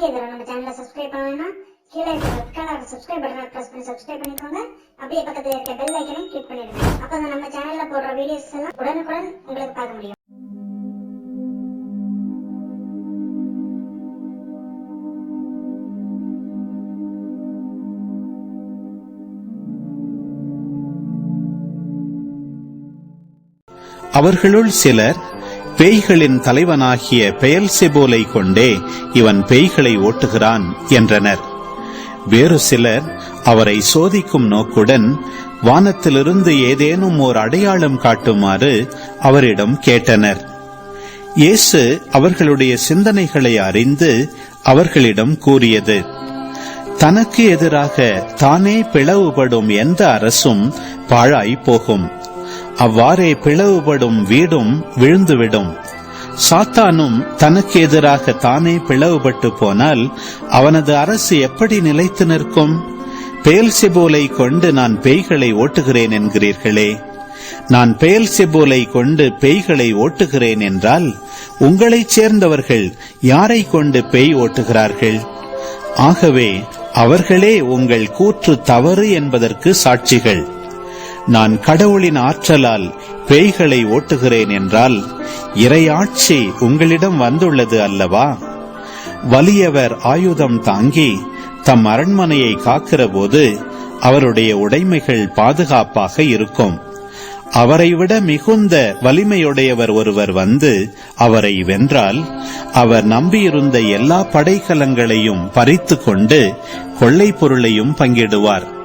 நீங்க இதுல நம்ம சேனலை சப்ஸ்கிரைப் பண்ணலைன்னா கீழே இருக்க ரெட் கலர் சப்ஸ்கிரைப் பட்டனை ப்ரெஸ் பண்ணி சப்ஸ்கிரைப் பண்ணிக்கோங்க. அப்படியே பக்கத்தில் இருக்க பெல் ஐக்கனையும் கிளிக் பண்ணிடுங்க. அப்போ நம்ம சேனலில் போடுற வீடியோஸ் எல்லாம் உடனுக்குடன் உங்களுக்கு பார்க்க முடியும். அவர்களுள் சிலர் பேய்களின் தலைவனாகிய பெயல்செபூலை கொண்டே இவன் பேய்களை ஓட்டுகிறான் என்றனர். வேறு சிலர் அவரை சோதிக்கும் நோக்குடன் வானத்திலிருந்து ஏதேனும் ஓர் அடையாளம் காட்டுமாறு அவரிடம் கேட்டனர். இயேசு அவர்களுடைய சிந்தனைகளை அறிந்து அவர்களிடம் கூறியது தனக்கு எதிராக தானே பிளவுபடும் எந்த அரசும் பாழாய் போகும். அவ்வாறே பிளவுபடும் வீடும் விழுந்துவிடும். சாத்தானும் தனக்கு எதிராக தானே பிளவுபட்டு போனால் அவனது அரசு எப்படி நிலைத்து நிற்கும்? பெயல்செபூலை கொண்டு நான் பேய்களை ஓட்டுகிறேன் என்கிறீர்களே. நான் பெயல்செபூலை கொண்டு பேய்களை ஓட்டுகிறேன் என்றால் உங்களைச் சேர்ந்தவர்கள் யாரை கொண்டு பேய் ஓட்டுகிறார்கள்? ஆகவே அவர்களே உங்கள் கூற்று தவறு என்பதற்கு சாட்சிகள். நான் கடவுளின் ஆற்றலால் பேய்களை ஓட்டுகிறேன் என்றால் இறையாட்சி உங்களிடம் வந்துள்ளது அல்லவா? வலியவர் ஆயுதம் தாங்கி தம் அரண்மனையை காக்கிற போது அவருடைய உடைமைகள் பாதுகாப்பாக இருக்கும். அவரை விட மிகுந்த வலிமையுடையவர் ஒருவர் வந்து அவரை வென்றால் அவர் நம்பியிருந்த எல்லா படைக்கலங்களையும் பறித்து கொண்டு கொள்ளை பொருளையும் பங்கிடுவார்.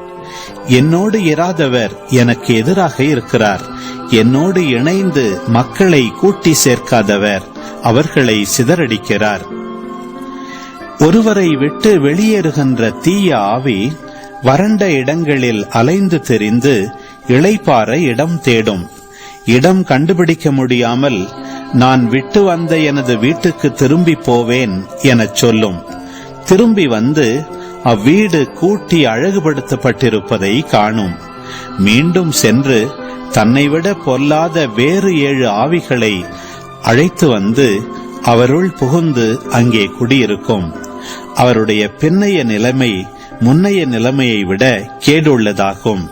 என்னோடு இராதவர் எனக்கு எதிராக இருக்கிறார். என்னோடு இணைந்து மக்களை கூட்டி சேர்க்காதவர் அவர்களை சிதறடிக்கிறார். ஒருவரை விட்டு வெளியேறுகின்ற தீய ஆவி வறண்ட இடங்களில் அலைந்து தெரிந்து இளைப்பாற இடம் தேடும். இடம் கண்டுபிடிக்க முடியாமல் நான் விட்டு வந்த எனது வீட்டுக்கு திரும்பி போவேன் எனச் சொல்லும். திரும்பி வந்து அவ்வீடு கூட்டி அழகுபடுத்தப்பட்டிருப்பதை காணும். மீண்டும் சென்று தன்னைவிட பொல்லாத வேறு ஏழு ஆவிகளை அழைத்து வந்து அவருள் புகுந்து அங்கே குடியிருக்கும். அவருடைய பின்னைய நிலைமை முன்னைய நிலைமையை விட கேடுள்ளதாகும்.